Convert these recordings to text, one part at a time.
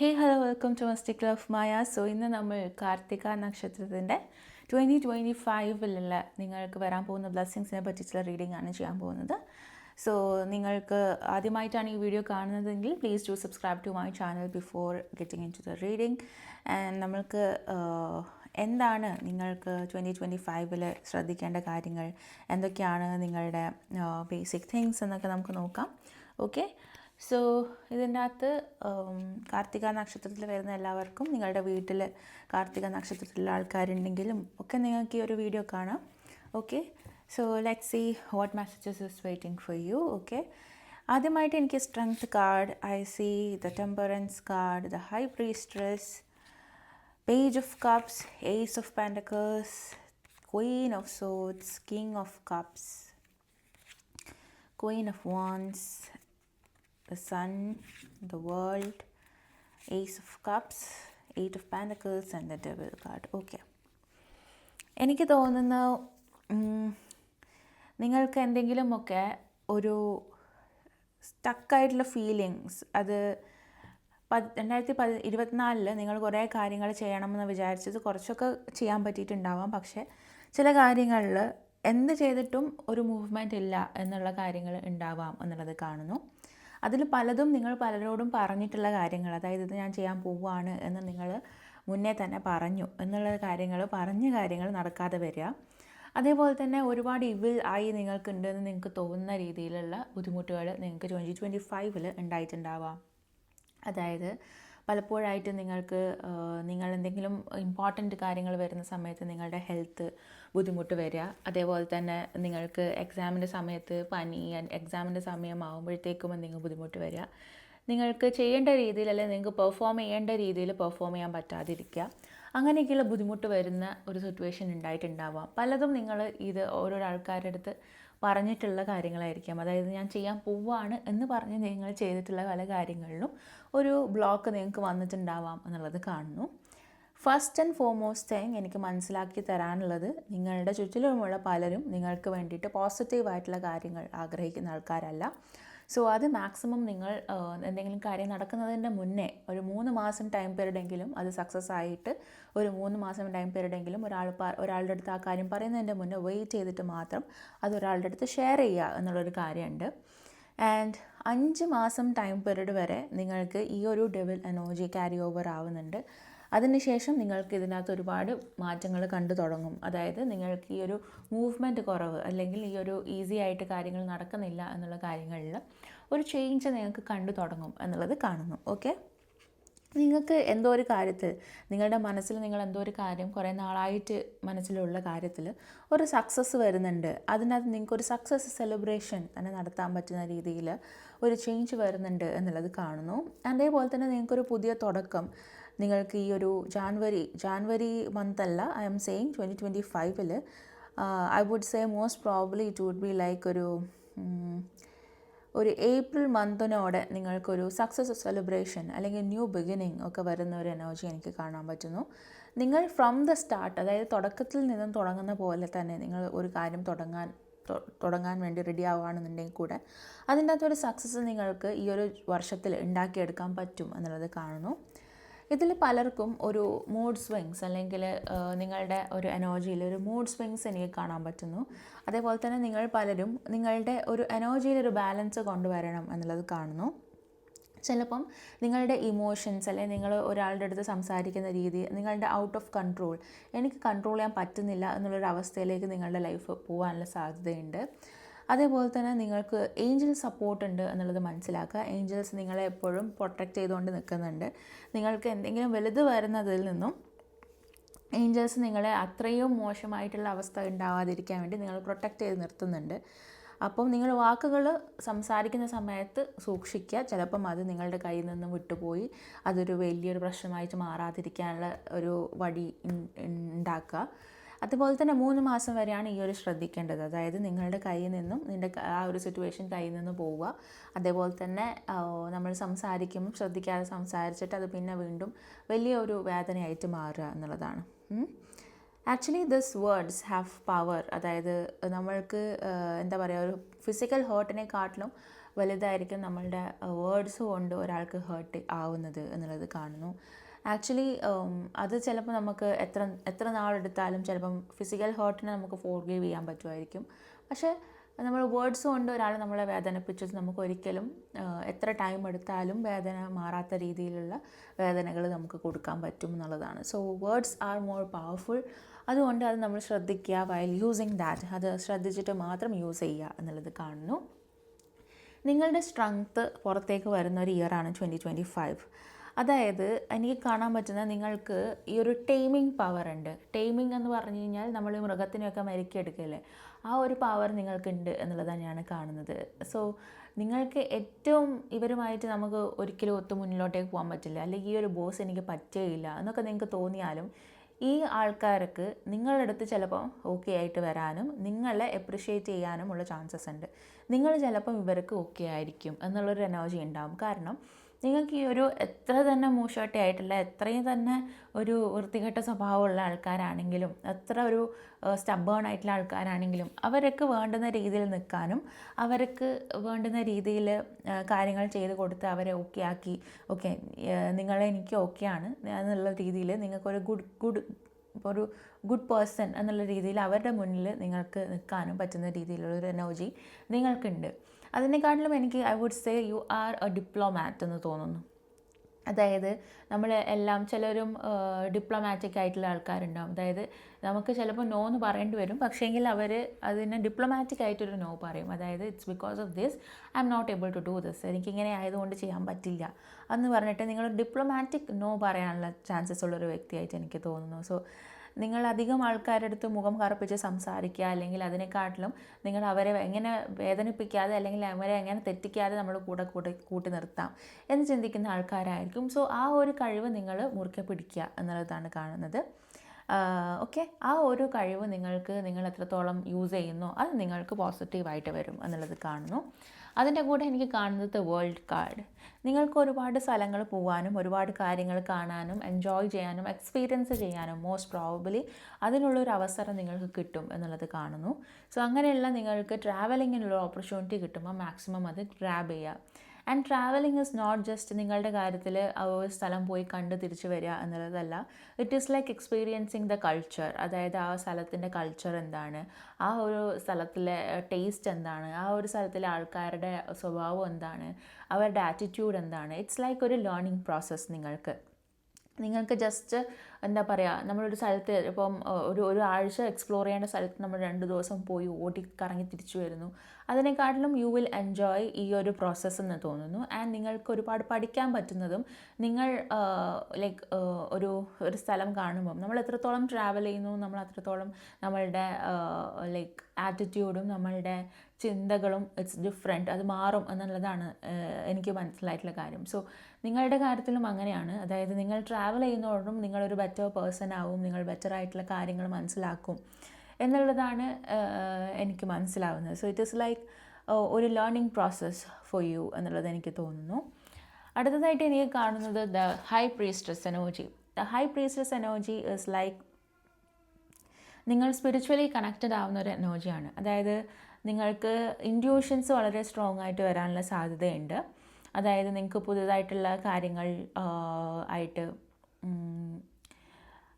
Hey hello welcome to mystic love Maya so ഇന്ന് നമ്മൾ കാർത്തിക നക്ഷത്രത്തിന്റെ ട്വന്റി ട്വന്റി ഫൈവിലുള്ള നിങ്ങൾക്ക് വരാൻ പോകുന്ന ബ്ലെസ്സിങ്സിനെ പറ്റിയിട്ടുള്ള റീഡിംഗ് ആണ് ചെയ്യാൻ പോകുന്നത്. സോ നിങ്ങൾക്ക് ആദ്യമായിട്ടാണ് ഈ വീഡിയോ കാണുന്നതെങ്കിൽ please do subscribe to my channel before getting into the reading and നമ്മൾക്ക് എന്താണ് നിങ്ങൾക്ക് ട്വന്റി ട്വന്റി ഫൈവിൽ ശ്രദ്ധിക്കേണ്ട കാര്യങ്ങൾ? എന്തൊക്കെയാണ് നിങ്ങളുടെ ബേസിക് തിങ്സ് എന്നൊക്കെ നമുക്ക് നോക്കാം. ഓക്കെ സോ ഇതിന്റെ അകത്ത് കാർത്തിക നക്ഷത്രത്തിൽ വരുന്ന എല്ലാവർക്കും നിങ്ങളുടെ വീട്ടിൽ കാർത്തിക നക്ഷത്രത്തിലുള്ള ആൾക്കാരുണ്ടെങ്കിലും ഒക്കെ നിങ്ങൾക്ക് ഈ ഒരു വീഡിയോ കാണാം. Okay so let see what messages is waiting for you okay ആദ്യമായിട്ട് എനിക്ക് strength card I see the temperance card the high priestess page of cups ace of pentacles queen of swords king of cups Queen of Wands, the Sun, the World, Ace of Cups, Eight of Pentacles, and the Devil card. Okay. എനിക്ക് തോന്നുന്ന നിങ്ങൾക്ക് എന്തെങ്കിലുമൊക്കെ ഒരു സ്റ്റക്കായിട്ടുള്ള feelings അത് പത് രണ്ടായിരത്തി പതി ഇരുപത്തിനാലിൽ നിങ്ങൾ കുറേ കാര്യങ്ങൾ ചെയ്യണമെന്ന് വിചാരിച്ചത് കുറച്ചൊക്കെ ചെയ്യാൻ പറ്റിയിട്ടുണ്ടാവാം പക്ഷേ ചില കാര്യങ്ങളിൽ എന്ത് ചെയ്തിട്ടും ഒരു മൂവ്മെന്റ് ഇല്ല എന്നുള്ള കാര്യങ്ങൾ ഉണ്ടാവാം എന്നുള്ളത് കാണുന്നു അതിൽ പലതും നിങ്ങൾ പലരോടും പറഞ്ഞിട്ടുള്ള കാര്യങ്ങൾ അതായത് ഇത് ഞാൻ ചെയ്യാൻ പോവുകയാണ് എന്ന് നിങ്ങൾ മുന്നേ തന്നെ പറഞ്ഞു എന്നുള്ള കാര്യങ്ങൾ പറഞ്ഞ കാര്യങ്ങൾ നടക്കാതെ വരിക. അതേപോലെ തന്നെ ഒരുപാട് ഇവിൽ ആയി നിങ്ങൾക്കുണ്ടെന്ന് നിങ്ങൾക്ക് തോന്നുന്ന രീതിയിലുള്ള ബുദ്ധിമുട്ടുകൾ നിങ്ങൾക്ക് ട്വന്റി ട്വന്റി ഫൈവിൽ ഉണ്ടായിട്ടുണ്ടാവാം. അതായത് പലപ്പോഴായിട്ട് നിങ്ങൾക്ക് നിങ്ങൾ എന്തെങ്കിലും ഇമ്പോർട്ടന്റ് കാര്യങ്ങൾ വരുന്ന സമയത്ത് നിങ്ങളുടെ ഹെൽത്ത് ബുദ്ധിമുട്ട് വരിക. അതേപോലെ തന്നെ നിങ്ങൾക്ക് എക്സാമിന്റെ സമയത്ത് പനി എക്സാമിന്റെ സമയമാകുമ്പോഴത്തേക്കും എന്തെങ്കിലും ബുദ്ധിമുട്ട് വരിക. നിങ്ങൾക്ക് ചെയ്യേണ്ട രീതിയിൽ അല്ലെങ്കിൽ നിങ്ങൾക്ക് പെർഫോം ചെയ്യേണ്ട രീതിയിൽ പെർഫോം ചെയ്യാൻ പറ്റാതിരിക്കുക. അങ്ങനെയൊക്കെയുള്ള ബുദ്ധിമുട്ട് വരുന്ന ഒരു സിറ്റുവേഷൻ ഉണ്ടായിട്ടുണ്ടാവാം. പലതും നിങ്ങൾ ഇത് ഓരോരോ ആൾക്കാരുടെ അടുത്ത് പറഞ്ഞിട്ടുള്ള കാര്യങ്ങളായിരിക്കാം. അതായത് ഞാൻ ചെയ്യാൻ പോവാണ് എന്ന് പറഞ്ഞ് നിങ്ങൾ ചെയ്തിട്ടുള്ള പല കാര്യങ്ങളിലും ഒരു ബ്ലോക്ക് നിങ്ങൾക്ക് വന്നിട്ടുണ്ടാവാം എന്നുള്ളത് കാണുന്നു. ഫസ്റ്റ് ആൻഡ് ഫോർമോസ്റ്റ് തിങ് എനിക്ക് മനസ്സിലാക്കി തരാനുള്ളത് നിങ്ങളുടെ ചുറ്റിലുമുള്ള പലരും നിങ്ങൾക്ക് വേണ്ടിയിട്ട് പോസിറ്റീവായിട്ടുള്ള കാര്യങ്ങൾ ആഗ്രഹിക്കുന്ന ആൾക്കാരല്ല. സോ അത് മാക്സിമം നിങ്ങൾ എന്തെങ്കിലും കാര്യം നടക്കുന്നതിന്റെ മുന്നേ ഒരു മൂന്ന് മാസം ടൈം പീരീഡ് എങ്കിലും അത് സക്സസ് ആയിട്ട് ഒരു മൂന്ന് മാസം ടൈം പീരീഡ് എങ്കിലും ഒരാൾ ഒരാളുടെ അടുത്ത് ആ കാര്യം പറയുന്നതിന്റെ മുന്നേ വെയിറ്റ് ചെയ്തിട്ട് മാത്രം അത് ഒരാളുടെ അടുത്ത് ഷെയർ ചെയ്യുക എന്നുള്ളൊരു കാര്യമുണ്ട്. ആൻഡ് അഞ്ച് മാസം ടൈം പീരീഡ് വരെ നിങ്ങൾക്ക് ഈ ഒരു ഡെവിൽ എനർജി ക്യാരി ഓവർ ആവുന്നുണ്ട്. അതിനുശേഷം നിങ്ങൾക്ക് ഇതിനകത്ത് ഒരുപാട് മാറ്റങ്ങൾ കണ്ടു തുടങ്ങും. അതായത് നിങ്ങൾക്ക് ഈ ഒരു മൂവ്മെന്റ് കുറവ് അല്ലെങ്കിൽ ഈ ഒരു ഈസി ആയിട്ട് കാര്യങ്ങൾ നടക്കുന്നില്ല എന്നുള്ള കാര്യങ്ങളിൽ ഒരു ചേഞ്ച് നിങ്ങൾക്ക് കണ്ടു തുടങ്ങും എന്നുള്ളത് കാണുന്നു. ഓക്കെ നിങ്ങൾക്ക് എന്തോ ഒരു കാര്യത്തിൽ നിങ്ങളുടെ മനസ്സിൽ നിങ്ങൾ എന്തോ ഒരു കാര്യം കുറേ നാളായിട്ട് മനസ്സിലുള്ള കാര്യത്തിൽ ഒരു സക്സസ് വരുന്നുണ്ട്. അതിനകത്ത് നിങ്ങൾക്ക് ഒരു സക്സസ് സെലിബ്രേഷൻ തന്നെ നടത്താൻ പറ്റുന്ന രീതിയിൽ ഒരു ചേഞ്ച് വരുന്നുണ്ട് എന്നുള്ളത് കാണുന്നു. അതേപോലെ തന്നെ നിങ്ങൾക്കൊരു പുതിയ തുടക്കം നിങ്ങൾക്ക് ഈ ഒരു ജാൻവരി ജാൻവരി മന്ത് അല്ല I'm saying twenty twenty ഫൈവിൽ I would say most probably it would be like ഒരു ഒരു ഏപ്രിൽ മന്തിനോടെ നിങ്ങൾക്കൊരു സക്സസ് സെലിബ്രേഷൻ അല്ലെങ്കിൽ ന്യൂ ബിഗിനിങ് ഒക്കെ വരുന്ന ഒരു എനർജി എനിക്ക് കാണാൻ പറ്റുന്നു. നിങ്ങൾ ഫ്രം ദ സ്റ്റാർട്ട് അതായത് തുടക്കത്തിൽ നിന്നും തുടങ്ങുന്ന പോലെ തന്നെ നിങ്ങൾ ഒരു കാര്യം തുടങ്ങാൻ തുടങ്ങാൻ വേണ്ടി റെഡി ആവുകയാണെന്നുണ്ടെങ്കിൽ കൂടെ അതിന്റെ അകത്തൊരു സക്സസ് നിങ്ങൾക്ക് ഈ ഒരു വർഷത്തിൽ ഉണ്ടാക്കിയെടുക്കാൻ പറ്റും എന്നുള്ളത് കാണുന്നു. ഇതിൽ പലർക്കും ഒരു മൂഡ് സ്വിങ്സ് അല്ലെങ്കിൽ നിങ്ങളുടെ ഒരു എനർജിയിൽ ഒരു മൂഡ് സ്വിങ്സ് എനിക്ക് കാണാൻ പറ്റുന്നു. അതേപോലെ തന്നെ നിങ്ങൾ പലരും നിങ്ങളുടെ ഒരു എനർജിയിൽ ഒരു ബാലൻസ് കൊണ്ടുവരണം എന്നുള്ളത് കാണുന്നു. ചിലപ്പം നിങ്ങളുടെ ഇമോഷൻസ് അല്ലെങ്കിൽ നിങ്ങൾ ഒരാളുടെ അടുത്ത് സംസാരിക്കുന്ന രീതി നിങ്ങളുടെ ഔട്ട് ഓഫ് കൺട്രോൾ എനിക്ക് കൺട്രോൾ ചെയ്യാൻ പറ്റുന്നില്ല എന്നുള്ളൊരു അവസ്ഥയിലേക്ക് നിങ്ങളുടെ ലൈഫ് പോകാനുള്ള സാധ്യതയുണ്ട്. അതേപോലെ തന്നെ നിങ്ങൾക്ക് ഏഞ്ചൽ സപ്പോർട്ട് ഉണ്ട് എന്നുള്ളത് മനസ്സിലാക്കുക. ഏഞ്ചൽസ് നിങ്ങളെ എപ്പോഴും പ്രൊട്ടക്റ്റ് ചെയ്തുകൊണ്ട് നിൽക്കുന്നുണ്ട്. നിങ്ങൾക്ക് എന്തെങ്കിലും വലുത് വരുന്നതിൽ നിന്നും ഏഞ്ചൽസ് നിങ്ങളെ അത്രയും മോശമായിട്ടുള്ള അവസ്ഥ ഉണ്ടാവാതിരിക്കാൻ വേണ്ടി നിങ്ങൾ പ്രൊട്ടക്റ്റ് ചെയ്ത് നിർത്തുന്നുണ്ട്. അപ്പം നിങ്ങൾ വാക്കുകൾ സംസാരിക്കുന്ന സമയത്ത് സൂക്ഷിക്കുക. ചിലപ്പം അത് നിങ്ങളുടെ കയ്യിൽ നിന്ന് വിട്ടുപോയി അതൊരു വലിയൊരു പ്രശ്നമായിട്ട് മാറാതിരിക്കാനുള്ള ഒരു ഉം- ഉണ്ടാക്കുക. അതുപോലെ തന്നെ മൂന്ന് മാസം വരെയാണ് ഈ ഒരു ശ്രദ്ധിക്കേണ്ടത്. അതായത് നിങ്ങളുടെ കയ്യിൽ നിന്നും നിന്റെ ആ ഒരു സിറ്റുവേഷൻ കയ്യിൽ നിന്ന് പോവുക. അതേപോലെ തന്നെ നമ്മൾ സംസാരിക്കുമ്പോൾ ശ്രദ്ധിക്കാതെ സംസാരിച്ചിട്ട് അത് പിന്നെ വീണ്ടും വലിയ ഒരു വേദനയായിട്ട് മാറുക എന്നുള്ളതാണ്. Actually this words have power അതായത് നമ്മൾക്ക് എന്താ പറയുക ഒരു ഫിസിക്കൽ ഹേർട്ടിനെക്കാട്ടിലും വലുതായിരിക്കും നമ്മളുടെ വേർഡ്സ് കൊണ്ട് ഒരാൾക്ക് ഹേർട്ട് ആവുന്നത് എന്നുള്ളത് കാണുന്നു. ആക്ച്വലി അത് ചിലപ്പോൾ നമുക്ക് എത്ര എത്ര നാളെടുത്താലും ചിലപ്പം ഫിസിക്കൽ ഹേർട്ടിനെ നമുക്ക് ഫോർഗീവ് ചെയ്യാൻ പറ്റുമായിരിക്കും. പക്ഷേ നമ്മൾ വേർഡ്സ് കൊണ്ട് ഒരാൾ നമ്മളെ വേദനിപ്പിച്ചത് നമുക്ക് ഒരിക്കലും എത്ര ടൈം എടുത്താലും വേദന മാറാത്ത രീതിയിലുള്ള വേദനകൾ നമുക്ക് കൊടുക്കാൻ പറ്റും എന്നുള്ളതാണ്. So words are more powerful അതുകൊണ്ട് അത് നമ്മൾ ശ്രദ്ധിക്കുക വൈൽ യൂസിങ് ദാറ്റ് അത് ശ്രദ്ധിച്ചിട്ട് മാത്രം യൂസ് ചെയ്യുക എന്നുള്ളത് കാണുന്നു. നിങ്ങളുടെ സ്ട്രെങ്ത്ത് പുറത്തേക്ക് വരുന്ന ഒരു ഇയറാണ് ട്വന്റി ട്വന്റി ഫൈവ് അതായത് എനിക്ക് കാണാൻ പറ്റുന്ന നിങ്ങൾക്ക് ഈ ഒരു ടൈമിങ് പവർ ഉണ്ട്. ടൈമിങ് എന്ന് പറഞ്ഞു കഴിഞ്ഞാൽ നമ്മൾ മൃഗത്തിനെയൊക്കെ മെരുക്കിയെടുക്കില്ലേ? ആ ഒരു പവർ നിങ്ങൾക്കുണ്ട് എന്നുള്ളതാണ് ഞാൻ കാണുന്നത്. സോ നിങ്ങൾക്ക് ഏറ്റവും ഇവരുമായിട്ട് നമുക്ക് ഒരിക്കലും ഒത്തു മുന്നിലോട്ടേക്ക് പോകാൻ പറ്റില്ല. അല്ലെങ്കിൽ ഈ ഒരു ബോസ് എനിക്ക് പറ്റുകയില്ല എന്നൊക്കെ നിങ്ങൾക്ക് തോന്നിയാലും ഈ ആൾക്കാർക്ക് നിങ്ങളുടെ അടുത്ത് ചിലപ്പം ഓക്കെ ആയിട്ട് വരാനും നിങ്ങളെ എപ്രിഷ്യേറ്റ് ചെയ്യാനും ഉള്ള ചാൻസസ് ഉണ്ട്. നിങ്ങൾ ചിലപ്പം ഇവർക്ക് ഓക്കെ ആയിരിക്കും എന്നുള്ളൊരു എനർജി ഉണ്ടാവും. കാരണം നിങ്ങൾക്ക് ഈ ഒരു എത്ര തന്നെ മൂശോട്ടി ആയിട്ടുള്ള എത്രയും തന്നെ ഒരു വൃത്തികെട്ട സ്വഭാവമുള്ള ആൾക്കാരാണെങ്കിലും എത്ര ഒരു സ്റ്റബേൺ ആയിട്ടുള്ള ആൾക്കാരാണെങ്കിലും അവർക്ക് വേണ്ടുന്ന രീതിയിൽ നിൽക്കാനും അവർക്ക് വേണ്ടുന്ന രീതിയിൽ കാര്യങ്ങൾ ചെയ്ത് കൊടുത്ത് അവരെ ഓക്കെ ആക്കി ഓക്കെ നിങ്ങളെ എനിക്ക് ആണ് എന്നുള്ള രീതിയിൽ നിങ്ങൾക്കൊരു ഗുഡ് ഗുഡ് ഇപ്പോൾ ഒരു ഗുഡ് പേഴ്സൺ എന്നുള്ള രീതിയിൽ അവരുടെ മുന്നിൽ നിങ്ങൾക്ക് നിൽക്കാനും പറ്റുന്ന രീതിയിലുള്ള ഒരു എനർജി നിങ്ങൾക്കുണ്ട്. അതിനെക്കാട്ടിലും എനിക്ക് I would say you are a diplomat എന്ന് തോന്നുന്നു. അതായത് നമ്മൾ എല്ലാം ചിലരും ഡിപ്ലോമാറ്റിക് ആയിട്ടുള്ള ആൾക്കാരുണ്ടാവും. അതായത് നമുക്ക് ചിലപ്പോൾ നോ എന്ന് പറയേണ്ടി വരും. പക്ഷേങ്കിൽ അവർ അതിനെ ഡിപ്ലോമാറ്റിക് ആയിട്ടൊരു നോ പറയും. അതായത് it's because of this I'm not able to do this എനിക്കിങ്ങനെ ആയതുകൊണ്ട് ചെയ്യാൻ പറ്റില്ല. എന്ന് പറഞ്ഞിട്ട് നിങ്ങൾ ഡിപ്ലോമാറ്റിക് നോ പറയാനുള്ള ചാൻസസ് ഉള്ളൊരു വ്യക്തിയായിട്ട് എനിക്ക് തോന്നുന്നു. സോ നിങ്ങൾ അധികം ആൾക്കാരുടെ അടുത്ത് മുഖം കറുപ്പിച്ച് സംസാരിക്കുക അല്ലെങ്കിൽ അതിനെക്കാട്ടിലും നിങ്ങൾ അവരെ എങ്ങനെ വേദനിപ്പിക്കാതെ അല്ലെങ്കിൽ അവരെ എങ്ങനെ തെറ്റിക്കാതെ നമ്മൾ കൂടെ കൂടെ കൂട്ടി നിർത്താം എന്ന് ചിന്തിക്കുന്ന ആൾക്കാരായിരിക്കും. സോ ആ ഒരു കഴിവ് നിങ്ങൾ മുറുക്കെ പിടിക്കുക എന്നുള്ളതാണ് കാണുന്നത്. ഓക്കെ ആ ഒരു കഴിവ് നിങ്ങൾക്ക് നിങ്ങൾ എത്രത്തോളം യൂസ് ചെയ്യുന്നോ അത് നിങ്ങൾക്ക് പോസിറ്റീവായിട്ട് വരും എന്നുള്ളത് കാണുന്നു. അതിന്റെ കൂടെ എനിക്ക് കാണുന്നത് വേൾഡ് കാർഡ് നിങ്ങൾക്ക് ഒരുപാട് സ്ഥലങ്ങൾ പോകാനും ഒരുപാട് കാര്യങ്ങൾ കാണാനും എൻജോയ് ചെയ്യാനും എക്സ്പീരിയൻസ് ചെയ്യാനും മോസ്റ്റ് പ്രോബബിലി അതിനുള്ളൊരു അവസരം നിങ്ങൾക്ക് കിട്ടും എന്നുള്ളത് കാണുന്നു. സോ അങ്ങനെയുള്ള നിങ്ങൾക്ക് ട്രാവലിങ്ങിനുള്ള ഓപ്പർച്യൂണിറ്റി കിട്ടുമ്പോൾ മാക്സിമം അത് ഗ്രാബ് ചെയ്യുക and travelling is not just നിങ്ങളുടെ കാര്യത്തിൽ ഒരു സ്ഥലം പോയി കണ്ട് തിരിച്ചു വരിക എന്നുള്ളതല്ല. It is like experiencing the culture അതായത് ആ സ്ഥലത്തിന്റെ കൾച്ചർ എന്താണ്? ആ ഒരു സ്ഥലത്തിലെ ടേസ്റ്റ് എന്താണ്? ആ ഒരു സ്ഥലത്തിലെ ആൾക്കാരുടെ സ്വഭാവം എന്താണ്? അവരുടെ ആറ്റിറ്റ്യൂഡ് എന്താണ്? ഇറ്റ്സ് ലൈക്ക് ഒരു ലേണിംഗ് പ്രോസസ്സ് നിങ്ങൾക്ക്. നിങ്ങൾക്ക് ജസ്റ്റ് എന്താ പറയുക നമ്മളൊരു സ്ഥലത്ത് ഇപ്പം ഒരു ഒരു ആഴ്ച എക്സ്പ്ലോർ ചെയ്യേണ്ട സ്ഥലത്ത് നമ്മൾ രണ്ട് ദിവസം പോയി ഓടി കറങ്ങി തിരിച്ചു വരുന്നു. അതിനെക്കാട്ടിലും യു വിൽ എൻജോയ് ഈ ഒരു പ്രോസസ്സ് എന്ന് തോന്നുന്നു. ആൻഡ് നിങ്ങൾക്ക് ഒരുപാട് പഠിക്കാൻ പറ്റുന്നതും നിങ്ങൾ ലൈക്ക് ഒരു ഒരു സ്ഥലം കാണുമ്പം നമ്മൾ എത്രത്തോളം ട്രാവൽ ചെയ്യുന്നു നമ്മൾ അത്രത്തോളം നമ്മളുടെ ലൈക്ക് ആറ്റിറ്റ്യൂഡും നമ്മളുടെ ചിന്തകളും ഇറ്റ്സ് ഡിഫറെന്റ് അത് മാറും എന്നുള്ളതാണ് എനിക്ക് മനസ്സിലായിട്ടുള്ള കാര്യം. സോ നിങ്ങളുടെ കാര്യത്തിലും അങ്ങനെയാണ്. അതായത് നിങ്ങൾ ട്രാവൽ ചെയ്യുന്നതോടും നിങ്ങളൊരു ബെറ്റർ പേഴ്സൺ ആവും നിങ്ങൾ ബെറ്റർ ആയിട്ടുള്ള കാര്യങ്ങൾ മനസ്സിലാക്കും എന്നുള്ളതാണ് എനിക്ക് മനസ്സിലാവുന്നത്. സോ ഇറ്റ് ഇസ് ലൈക്ക് ഒരു ലേണിംഗ് പ്രോസസ്സ് ഫോർ യു എന്നുള്ളത് എനിക്ക് തോന്നുന്നു. അടുത്തതായിട്ട് എനിക്ക് കാണുന്നത് the high priestess energy the high priestess energy is like നിങ്ങൾ സ്പിരിച്വലി കണക്റ്റഡ് ആവുന്ന ഒരു എനോജിയാണ് അതായത് നിങ്ങൾക്ക് ഇൻഡ്യൂഷൻസ് വളരെ സ്ട്രോങ് ആയിട്ട് വരാനുള്ള സാധ്യതയുണ്ട്. അതായത് നിങ്ങൾക്ക് പുതിയതായിട്ടുള്ള കാര്യങ്ങൾ ആയിട്ട്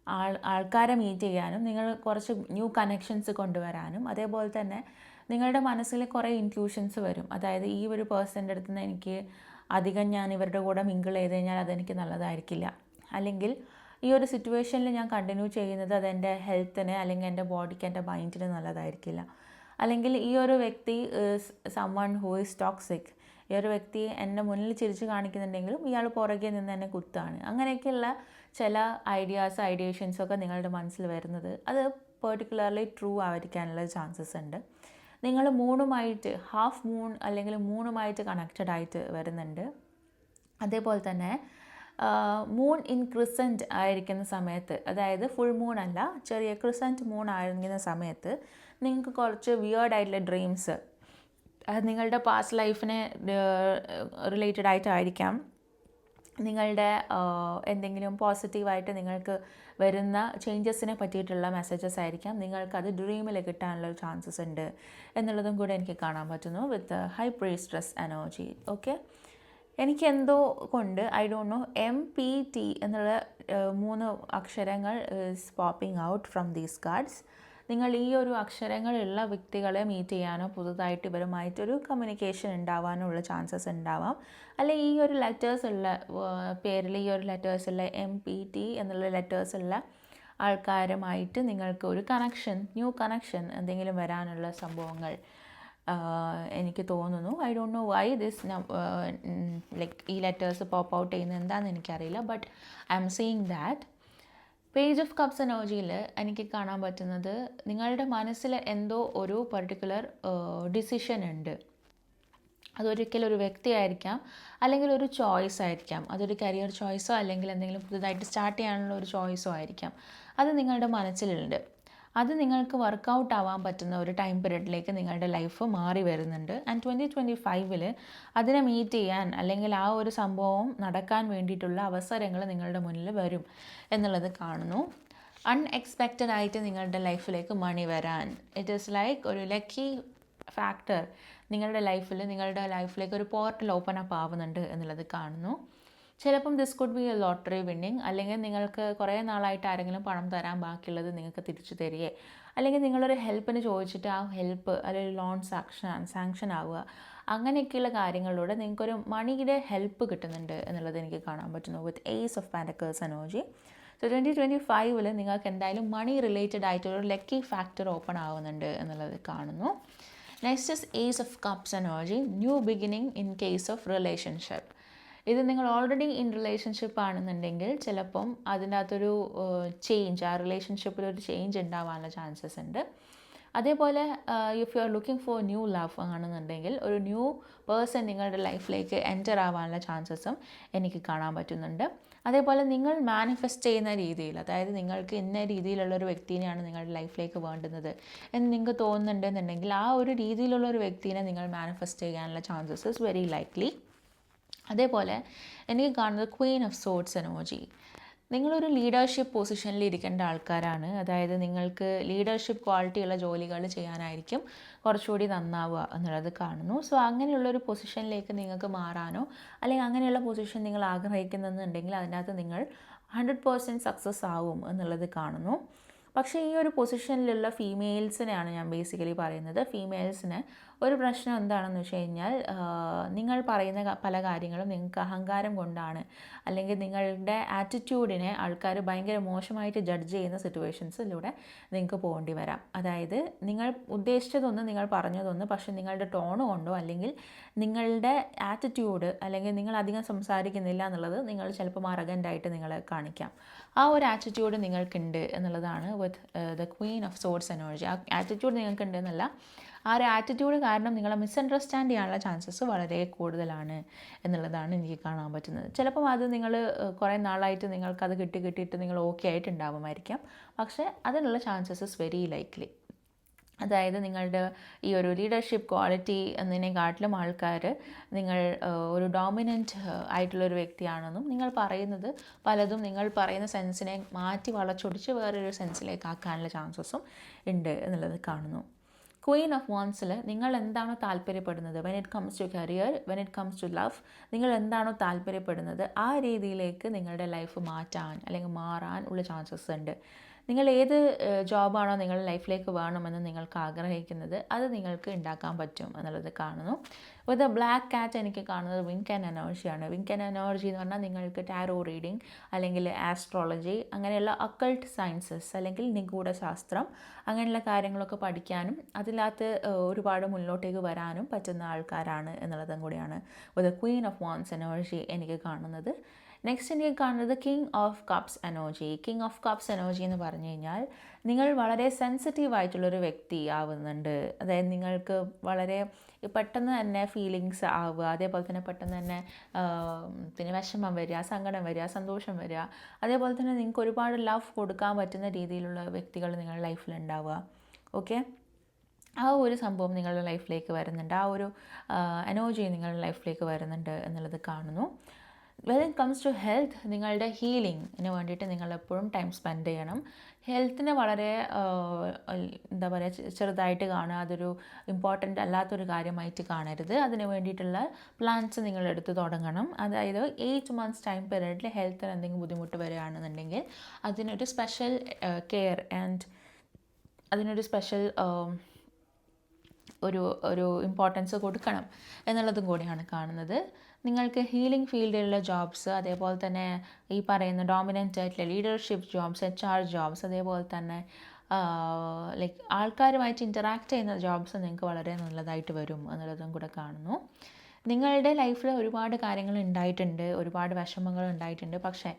ആൾ ആൾക്കാരെ മീറ്റ് ചെയ്യാനും നിങ്ങൾ കുറച്ച് ന്യൂ കണക്ഷൻസ് കൊണ്ടുവരാനും അതേപോലെ തന്നെ നിങ്ങളുടെ മനസ്സിൽ കുറേ ഇൻക്ലൂഷൻസ് വരും. അതായത് ഈ ഒരു പേഴ്സന്റെ അടുത്ത് നിന്ന് എനിക്ക് അധികം ഞാൻ ഇവരുടെ കൂടെ മിങ്കിൾ ചെയ്ത് കഴിഞ്ഞാൽ അതെനിക്ക് നല്ലതായിരിക്കില്ല. അല്ലെങ്കിൽ ഈ ഒരു സിറ്റുവേഷനിൽ ഞാൻ കണ്ടിന്യൂ ചെയ്യുന്നത് അതെന്റെ ഹെൽത്തിന് അല്ലെങ്കിൽ എന്റെ ബോഡിക്ക് എന്റെ മൈൻഡിന് നല്ലതായിരിക്കില്ല. അല്ലെങ്കിൽ ഈ ഒരു വ്യക്തി someone who is toxic ഈ ഒരു വ്യക്തി എന്നെ മുന്നിൽ ചിരിച്ച് കാണിക്കുന്നുണ്ടെങ്കിലും ഇയാൾ പുറകെ നിന്ന് എന്നെ കുത്താണ് അങ്ങനെയൊക്കെയുള്ള ചില ഐഡിയാസ് ഐഡിയേഷൻസൊക്കെ നിങ്ങളുടെ മനസ്സിൽ വരുന്നത്. അത് പെർട്ടിക്കുലർലി ട്രൂ ആയിരിക്കാനുള്ള ചാൻസസ് ഉണ്ട്. നിങ്ങൾ മൂണുമായിട്ട് ഹാഫ് മൂൺ അല്ലെങ്കിൽ മൂണുമായിട്ട് കണക്റ്റഡ് ആയിട്ട് വരുന്നുണ്ട്. അതേപോലെ തന്നെ മൂൺ ഇൻ ക്രിസന്റ് ആയിരിക്കുന്ന സമയത്ത് അതായത് ഫുൾ മൂൺ അല്ല ചെറിയ ക്രിസന്റ് മൂൺ ആയിരിക്കുന്ന സമയത്ത് നിങ്ങൾക്ക് കുറച്ച് വിയേർഡ് ആയിട്ടുള്ള ഡ്രീംസ് അത് നിങ്ങളുടെ പാസ്റ്റ് ലൈഫിനെ റിലേറ്റഡ് ആയിട്ടായിരിക്കാം. നിങ്ങളുടെ എന്തെങ്കിലും പോസിറ്റീവായിട്ട് നിങ്ങൾക്ക് വരുന്ന ചേഞ്ചസിനെ പറ്റിയിട്ടുള്ള മെസ്സേജസ് ആയിരിക്കാം. നിങ്ങൾക്കത് ഡ്രീമിൽ കിട്ടാനുള്ള ചാൻസസ് ഉണ്ട് എന്നുള്ളതും കൂടെ എനിക്ക് കാണാൻ പറ്റുന്നു with high priestess energy okay എനിക്ക് എന്തോ കൊണ്ട് I don't know M P T എന്നുള്ള മൂന്ന് അക്ഷരങ്ങൾ is popping out from these cards നിങ്ങൾ ഈ ഒരു അക്ഷരങ്ങളുള്ള വ്യക്തികളെ മീറ്റ് ചെയ്യാനോ പുതുതായിട്ട് ഇവരുമായിട്ടൊരു കമ്മ്യൂണിക്കേഷൻ ഉണ്ടാവാനോ ഉള്ള ചാൻസസ് ഉണ്ടാവാം. അല്ലെ ഈ ഒരു ലെറ്റേഴ്സ് ഉള്ള പേരിൽ ഈ ഒരു ലെറ്റേഴ്സ് ഉള്ള എം പി ടി എന്നുള്ള ലെറ്റേഴ്സ് ഉള്ള ആൾക്കാരുമായിട്ട് നിങ്ങൾക്ക് ഒരു കണക്ഷൻ ന്യൂ കണക്ഷൻ എന്തെങ്കിലും വരാനുള്ള സംഭവങ്ങൾ എനിക്ക് തോന്നുന്നു. I don't know why this like ഈ ലെറ്റേഴ്സ് പോപ്പ് ഔട്ട് ചെയ്യുന്നത് എന്താണെന്ന് എനിക്കറിയില്ല. But I'm seeing that page of cups എനർജിയിൽ എനിക്ക് കാണാൻ പറ്റുന്നത് നിങ്ങളുടെ മനസ്സിൽ എന്തോ ഒരു പർട്ടിക്കുലർ ഡിസിഷൻ ഉണ്ട്. അതൊരിക്കലും ഒരു വ്യക്തിയായിരിക്കാം അല്ലെങ്കിൽ ഒരു ചോയ്സ് ആയിരിക്കാം. അതൊരു കരിയർ ചോയ്സോ അല്ലെങ്കിൽ എന്തെങ്കിലും പുതുതായിട്ട് സ്റ്റാർട്ട് ചെയ്യാനുള്ള ഒരു ചോയ്സോ ആയിരിക്കാം. അത് നിങ്ങളുടെ മനസ്സിലുണ്ട്. അത് നിങ്ങൾക്ക് വർക്കൗട്ട് ആവാൻ പറ്റുന്ന ഒരു ടൈം പീരീഡിലേക്ക് നിങ്ങളുടെ ലൈഫ് മാറി വരുന്നുണ്ട്. ആൻഡ് ട്വന്റി ട്വന്റി ഫൈവിൽ അതിനെ മീറ്റ് ചെയ്യാൻ അല്ലെങ്കിൽ ആ ഒരു സംഭവം നടക്കാൻ വേണ്ടിയിട്ടുള്ള അവസരങ്ങൾ നിങ്ങളുടെ മുന്നിൽ വരും എന്നുള്ളത് കാണുന്നു. അൺഎക്സ്പെക്റ്റഡ് ആയിട്ട് നിങ്ങളുടെ ലൈഫിലേക്ക് മണി വരാൻ. ഇറ്റ് ഈസ് ലൈക്ക് ഒരു ലക്കി ഫാക്ടർ നിങ്ങളുടെ ലൈഫിൽ നിങ്ങളുടെ ലൈഫിലേക്ക് ഒരു പോർട്ടൽ ഓപ്പൺ അപ്പ് ആവുന്നുണ്ട് എന്നുള്ളത് കാണുന്നു. ചിലപ്പം this could be a lottery winning അല്ലെങ്കിൽ നിങ്ങൾക്ക് കുറേ നാളായിട്ട് ആരെങ്കിലും പണം തരാൻ ബാക്കിയുള്ളത് നിങ്ങൾക്ക് തിരിച്ചു തരികയെ അല്ലെങ്കിൽ നിങ്ങളൊരു ഹെൽപ്പിന് ചോദിച്ചിട്ട് ആ ഹെൽപ്പ് അല്ലെങ്കിൽ ലോൺ സാക്ഷൻ സാങ്ഷൻ ആവുക. അങ്ങനെയൊക്കെയുള്ള കാര്യങ്ങളിലൂടെ നിങ്ങൾക്കൊരു മണിയുടെ ഹെൽപ്പ് കിട്ടുന്നുണ്ട് എന്നുള്ളത് എനിക്ക് കാണാൻ പറ്റുന്നു with ace of pentacles energy so twenty twenty ഫൈവിൽ നിങ്ങൾക്ക് എന്തായാലും മണി റിലേറ്റഡ് ആയിട്ടൊരു ലക്കി ഫാക്ടർ ഓപ്പൺ ആവുന്നുണ്ട് എന്നുള്ളത് കാണുന്നു. Next is ace of cups energy new beginning in case of relationship ഇത് നിങ്ങൾ ഓൾറെഡി ഇൻ റിലേഷൻഷിപ്പ് ആണെന്നുണ്ടെങ്കിൽ ചിലപ്പം അതിന്റെ അകത്തൊരു ചേഞ്ച് ആ റിലേഷൻഷിപ്പിൽ ഒരു ചേഞ്ച് ഉണ്ടാവാനുള്ള ചാൻസസ് ഉണ്ട്. അതേപോലെ if you are looking for new love ആണെന്നുണ്ടെങ്കിൽ ഒരു ന്യൂ പേഴ്സൺ നിങ്ങളുടെ ലൈഫിലേക്ക് എന്റർ ആവാനുള്ള ചാൻസസും എനിക്ക് കാണാൻ പറ്റുന്നുണ്ട്. അതേപോലെ നിങ്ങൾ മാനിഫെസ്റ്റ് ചെയ്യുന്ന രീതിയിൽ അതായത് നിങ്ങൾക്ക് ഇന്ന രീതിയിലുള്ള ഒരു വ്യക്തിനെയാണ് നിങ്ങളുടെ ലൈഫിലേക്ക് വേണ്ടുന്നത് എന്ന് നിങ്ങൾക്ക് തോന്നുന്നുണ്ടെന്നുണ്ടെങ്കിൽ ആ ഒരു രീതിയിലുള്ള ഒരു വ്യക്തിനെ നിങ്ങൾ മാനിഫെസ്റ്റ് ചെയ്യാനുള്ള ചാൻസസ് വെരി ലൈക്ലി അതേപോലെ എനിക്ക് കാണുന്നത് ക്വീൻ ഓഫ് സോട്ട്സ് എനോജി നിങ്ങളൊരു ലീഡർഷിപ്പ് പൊസിഷനിൽ ഇരിക്കേണ്ട ആൾക്കാരാണ്. അതായത് നിങ്ങൾക്ക് ലീഡർഷിപ്പ് ക്വാളിറ്റിയുള്ള ജോലികൾ ചെയ്യാനായിരിക്കും കുറച്ചുകൂടി നന്നാവുക എന്നുള്ളത് കാണുന്നു. സോ അങ്ങനെയുള്ള ഒരു പൊസിഷനിലേക്ക് നിങ്ങൾക്ക് മാറാനോ അല്ലെങ്കിൽ അങ്ങനെയുള്ള പൊസിഷൻ നിങ്ങൾ ആഗ്രഹിക്കുന്നുണ്ടെങ്കിൽ അതിനകത്ത് നിങ്ങൾ ഹൺഡ്രഡ് പേഴ്സന്റ് സക്സസ് ആവും എന്നുള്ളത് കാണുന്നു. പക്ഷേ ഈ ഒരു പൊസിഷനിലുള്ള ഫീമെയിൽസിനെയാണ് ഞാൻ ബേസിക്കലി പറയുന്നത്. ഫീമെയിൽസിന് ഒരു പ്രശ്നം എന്താണെന്ന് വെച്ച് കഴിഞ്ഞാൽ നിങ്ങൾ പറയുന്ന പല കാര്യങ്ങളും നിങ്ങൾക്ക് അഹങ്കാരം കൊണ്ടാണ്. അല്ലെങ്കിൽ നിങ്ങളുടെ ആറ്റിറ്റ്യൂഡിനെ ആൾക്കാർ ഭയങ്കര മോശമായിട്ട് ജഡ്ജ് ചെയ്യുന്ന സിറ്റുവേഷൻസിലൂടെ നിങ്ങൾക്ക് പോകേണ്ടി വരാം. അതായത് നിങ്ങൾ ഉദ്ദേശിച്ചതൊന്ന് നിങ്ങൾ പറഞ്ഞതൊന്ന് പക്ഷേ നിങ്ങളുടെ ടോണ് കൊണ്ടോ അല്ലെങ്കിൽ നിങ്ങളുടെ ആറ്റിറ്റ്യൂഡ് അല്ലെങ്കിൽ നിങ്ങൾ അധികം സംസാരിക്കുന്നില്ല എന്നുള്ളത് നിങ്ങൾ ചിലപ്പോൾ അറഗന്റായിട്ട് നിങ്ങളെ കാണിക്കാം. ആ ഒരു ആറ്റിറ്റ്യൂഡ് നിങ്ങൾക്കുണ്ട് എന്നുള്ളതാണ് with the queen of swords energy ആ ആറ്റിറ്റ്യൂഡ് നിങ്ങൾക്കുണ്ട് എന്നല്ല ആ ഒരു ആറ്റിറ്റ്യൂഡ് കാരണം നിങ്ങളെ മിസ്അണ്ടർസ്റ്റാൻഡ് ചെയ്യാനുള്ള ചാൻസസ് വളരെ കൂടുതലാണ് എന്നുള്ളതാണ് എനിക്ക് കാണാൻ പറ്റുന്നത്. ചിലപ്പം അത് നിങ്ങൾ കുറേ നാളായിട്ട് നിങ്ങൾക്കത് കിട്ടി കിട്ടിയിട്ട് നിങ്ങൾ ഓക്കെ ആയിട്ടുണ്ടാവുമായിരിക്കാം. പക്ഷേ അതിനുള്ള ചാൻസസ് വെരി ലൈക്ലി അതായത് നിങ്ങളുടെ ഈ ഒരു ലീഡർഷിപ്പ് ക്വാളിറ്റി എന്നതിനെക്കാട്ടിലും ആൾക്കാർ നിങ്ങൾ ഒരു ഡോമിനന്റ് ആയിട്ടുള്ളൊരു വ്യക്തിയാണെന്നും നിങ്ങൾ പറയുന്നത് പലതും നിങ്ങൾ പറയുന്ന സെൻസിനെ മാറ്റി വളച്ചൊടിച്ച് വേറൊരു സെൻസിലേക്ക് ആക്കാനുള്ള ചാൻസസും ഉണ്ട് എന്നുള്ളത് കാണുന്നു. ക്വീൻ ഓഫ് വോൺസിൽ നിങ്ങൾ എന്താണോ താല്പര്യപ്പെടുന്നത്? When it comes to career when it comes to love നിങ്ങൾ എന്താണോ താല്പര്യപ്പെടുന്നത്? ആ രീതിയിലേക്ക് നിങ്ങളുടെ ലൈഫ് മാറ്റാൻ അല്ലെങ്കിൽ മാറാൻ ഉള്ള ചാൻസസ് ഉണ്ട്. നിങ്ങൾ ഏത് ജോബാണോ നിങ്ങൾ ലൈഫിലേക്ക് വേണമെന്ന് നിങ്ങൾക്ക് ആഗ്രഹിക്കുന്നത് അത് നിങ്ങൾക്ക് ഉണ്ടാക്കാൻ പറ്റും എന്നുള്ളത് കാണുന്നു. വിത്ത് ബ്ലാക്ക് കാറ്റ് എനിക്ക് കാണുന്നത് വിങ്ക് ആൻഡ് എനർജിയാണ് വിങ്ക് ആൻഡ് എനർജി എന്ന് പറഞ്ഞാൽ നിങ്ങൾക്ക് ടാരോ റീഡിങ് അല്ലെങ്കിൽ ആസ്ട്രോളജി അങ്ങനെയുള്ള അക്കൾട്ട് സയൻസസ് അല്ലെങ്കിൽ നിഗൂഢശാസ്ത്രം അങ്ങനെയുള്ള കാര്യങ്ങളൊക്കെ പഠിക്കാനും അതിനകത്ത് ഒരുപാട് മുന്നോട്ടേക്ക് വരാനും പറ്റുന്ന ആൾക്കാരാണ് എന്നുള്ളതും കൂടിയാണ്. With queen of wands energy എനിക്ക് കാണുന്നത്. നെക്സ്റ്റ് എനിക്ക് കാണുന്നത് king of cups energy king of cups energy എന്ന് പറഞ്ഞു കഴിഞ്ഞാൽ നിങ്ങൾ വളരെ സെൻസിറ്റീവ് ആയിട്ടുള്ളൊരു വ്യക്തി ആവുന്നുണ്ട്. അതായത് നിങ്ങൾക്ക് വളരെ പെട്ടെന്ന് തന്നെ ഫീലിങ്സ് ആവുക അതേപോലെ തന്നെ പെട്ടെന്ന് തന്നെ പിന്നെ വിഷമം വരിക സങ്കടം വരിക സന്തോഷം വരിക. അതേപോലെ തന്നെ നിങ്ങൾക്ക് ഒരുപാട് ലവ് കൊടുക്കാൻ പറ്റുന്ന രീതിയിലുള്ള വ്യക്തികൾ നിങ്ങളുടെ ലൈഫിൽ ഉണ്ടാവുക. ഓക്കെ ആ ഒരു സംഭവം നിങ്ങളുടെ ലൈഫിലേക്ക് വരുന്നുണ്ട്. ആ ഒരു എനർജി നിങ്ങളുടെ ലൈഫിലേക്ക് വരുന്നുണ്ട് എന്നുള്ളത് കാണുന്നു. When it comes to health നിങ്ങളുടെ ഹീലിംഗിന് വേണ്ടിയിട്ട് നിങ്ങൾ എപ്പോഴും ടൈം സ്പെൻഡ് ചെയ്യണം. ഹെൽത്തിനെ വളരെ എന്താ പറയുക ചെറുതായിട്ട് കാണുക അതൊരു ഇമ്പോർട്ടന്റ് അല്ലാത്തൊരു കാര്യമായിട്ട് കാണരുത്. അതിന് വേണ്ടിയിട്ടുള്ള പ്ലാൻസ് നിങ്ങൾ എടുത്ത് തുടങ്ങണം. അതായത് എയ്റ്റ് മന്ത്സ് ടൈം പീരീഡിൽ ഹെൽത്തിന് എന്തെങ്കിലും ബുദ്ധിമുട്ട് വരികയാണെന്നുണ്ടെങ്കിൽ അതിനൊരു സ്പെഷ്യൽ കെയർ ആൻഡ് അതിനൊരു സ്പെഷ്യൽ ഒരു ഒരു ഇമ്പോർട്ടൻസ് കൊടുക്കണം എന്നുള്ളതും കൂടിയാണ് കാണുന്നത്. നിങ്ങൾക്ക് ഹീലിംഗ് ഫീൽഡിലുള്ള ജോബ്സ് അതേപോലെ തന്നെ ഈ പറയുന്ന ഡോമിനന്റ് ആയിട്ടുള്ള leadership jobs H R jobs അതേപോലെ തന്നെ ലൈക്ക് ആൾക്കാരുമായിട്ട് ഇന്ററാക്ട് ചെയ്യുന്ന ജോബ്സ് നിങ്ങൾക്ക് വളരെ നല്ലതായിട്ട് വരും എന്നുള്ളതും കൂടെ കാണുന്നു. നിങ്ങളുടെ ലൈഫിൽ ഒരുപാട് കാര്യങ്ങൾ ഉണ്ടായിട്ടുണ്ട് ഒരുപാട് വിഷമങ്ങൾ ഉണ്ടായിട്ടുണ്ട്. പക്ഷേ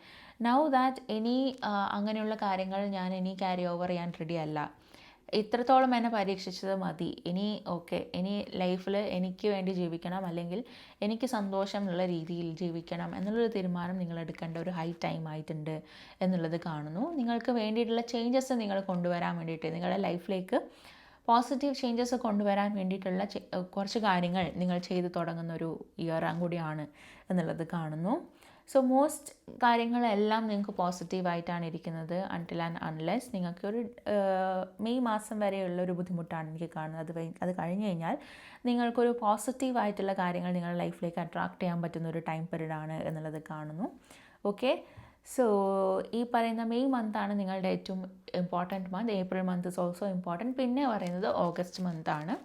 നൗ ദാറ്റ് ഇനി അങ്ങനെയുള്ള കാര്യങ്ങൾ ഞാൻ ഇനി ക്യാരി ഓവർ ചെയ്യാൻ റെഡി അല്ല. ഇത്രത്തോളം എന്നെ പരീക്ഷിച്ചത് മതി. ഇനി ഓക്കെ ഇനി ലൈഫിൽ എനിക്ക് വേണ്ടി ജീവിക്കണം അല്ലെങ്കിൽ എനിക്ക് സന്തോഷമുള്ള രീതിയിൽ ജീവിക്കണം എന്നുള്ളൊരു തീരുമാനം നിങ്ങൾ എടുക്കേണ്ട ഒരു ഹൈ ടൈം ആയിട്ടുണ്ട് എന്നുള്ളത് കാണുന്നു. നിങ്ങൾക്ക് വേണ്ടിയിട്ടുള്ള ചേഞ്ചസ് നിങ്ങൾ കൊണ്ടുവരാൻ വേണ്ടിയിട്ട് നിങ്ങളുടെ ലൈഫിലേക്ക് പോസിറ്റീവ് ചേഞ്ചസ് കൊണ്ടുവരാൻ വേണ്ടിയിട്ടുള്ള കുറച്ച് കാര്യങ്ങൾ നിങ്ങൾ ചെയ്തു തുടങ്ങുന്ന ഒരു ഇയറാം കൂടിയാണ് എന്നുള്ളത് കാണുന്നു. സോ മോസ്റ്റ് കാര്യങ്ങളെല്ലാം നിങ്ങൾക്ക് പോസിറ്റീവായിട്ടാണ് ഇരിക്കുന്നത് അൺടിൽ ആൻഡ് അൺലെസ് നിങ്ങൾക്ക് ഒരു മെയ് മാസം വരെയുള്ള ഒരു ബുദ്ധിമുട്ടാണ് എനിക്ക് കാണുന്നത്. അത് അത് കഴിഞ്ഞ് കഴിഞ്ഞാൽ നിങ്ങൾക്കൊരു പോസിറ്റീവായിട്ടുള്ള കാര്യങ്ങൾ നിങ്ങളുടെ ലൈഫിലേക്ക് അട്രാക്ട് ചെയ്യാൻ പറ്റുന്ന ഒരു ടൈം പീരീഡ് ആണ് എന്നുള്ളത് കാണുന്നു. ഓക്കെ സോ ഈ പറയുന്ന മെയ് മന്താണ് നിങ്ങളുടെ ഏറ്റവും important month April month is also important പിന്നെ പറയുന്നത് ഓഗസ്റ്റ് മന്താണ്